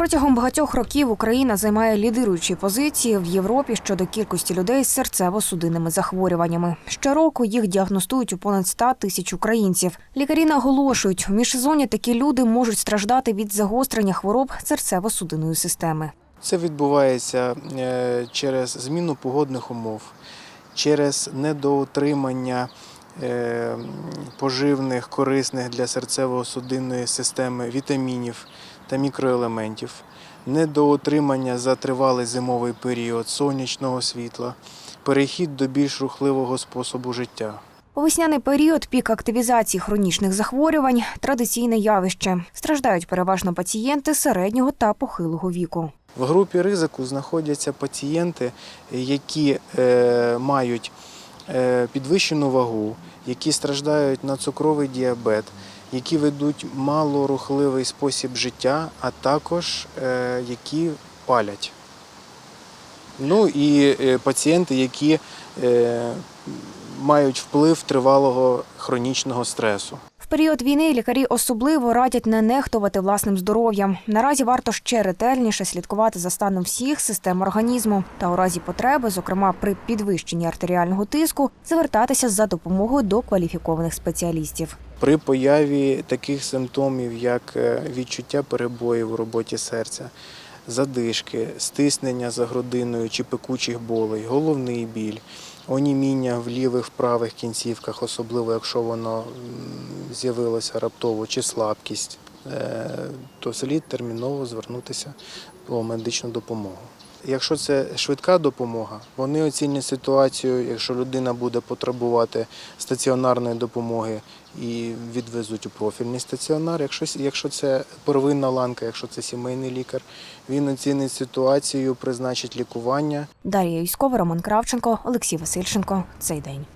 Протягом багатьох років Україна займає лідируючі позиції в Європі щодо кількості людей з серцево-судинними захворюваннями. Щороку їх діагностують у понад 100 тисяч українців. Лікарі наголошують, в міжсезонні такі люди можуть страждати від загострення хвороб серцево-судинної системи. Це відбувається е, через зміну погодних умов, через недоотримання поживних, корисних для серцево-судинної системи вітамінів та мікроелементів, недоотримання за тривалий зимовий період сонячного світла, перехід до більш рухливого способу життя. У весняний період пік активізації хронічних захворювань традиційне явище. Страждають переважно пацієнти середнього та похилого віку. В групі ризику знаходяться пацієнти, які е, мають підвищену вагу, які страждають на цукровий діабет, які ведуть малорухливий спосіб життя, а також е, які палять. Ну і е, пацієнти, які е, мають вплив тривалого хронічного стресу. Період війни лікарі особливо радять не нехтувати власним здоров'ям. Наразі варто ще ретельніше слідкувати за станом всіх систем організму та у разі потреби, зокрема при підвищенні артеріального тиску, звертатися за допомогою до кваліфікованих спеціалістів. При появі таких симптомів, як е, відчуття перебоїв у роботі серця, задишки, стиснення за грудиною чи пекучих болей, головний біль, оніміння в лівих правих кінцівках, особливо якщо воно з'явилося раптово, чи слабкість, е, то слід терміново звернутися по медичну допомогу. Якщо це швидка допомога, вони оцінять ситуацію, якщо людина буде потребувати стаціонарної допомоги і відвезуть у профільний стаціонар. Якщо, якщо це первинна ланка, якщо це сімейний лікар, він оцінить ситуацію, призначить лікування. Дар'я Юськова, Роман Кравченко, Олексій Васильченко. Цей день.